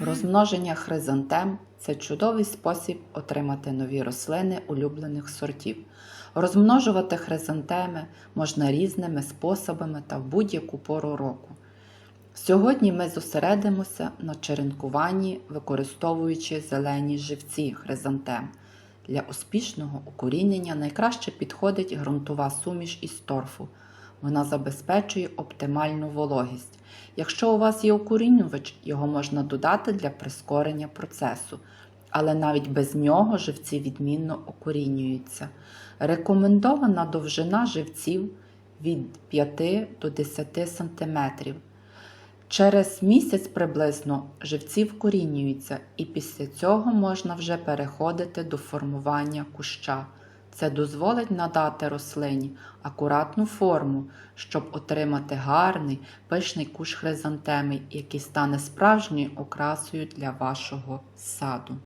Розмноження хризантем це чудовий спосіб отримати нові рослини улюблених сортів. Розмножувати хризантеми можна різними способами та в будь-яку пору року. Сьогодні ми зосередимося на черенкуванні, використовуючи зелені живці хризантем. Для успішного укорінення найкраще підходить ґрунтова суміш із торфу. Вона забезпечує оптимальну вологість. Якщо у вас є укорінювач, його можна додати для прискорення процесу, але навіть без нього живці відмінно укорінюються. Рекомендована довжина живців від 5 до 10 см. Через місяць приблизно живці вкорінюються, і після цього можна вже переходити до формування куща. Це дозволить надати рослині акуратну форму, щоб отримати гарний пишний куш хризантеми, який стане справжньою окрасою для вашого саду.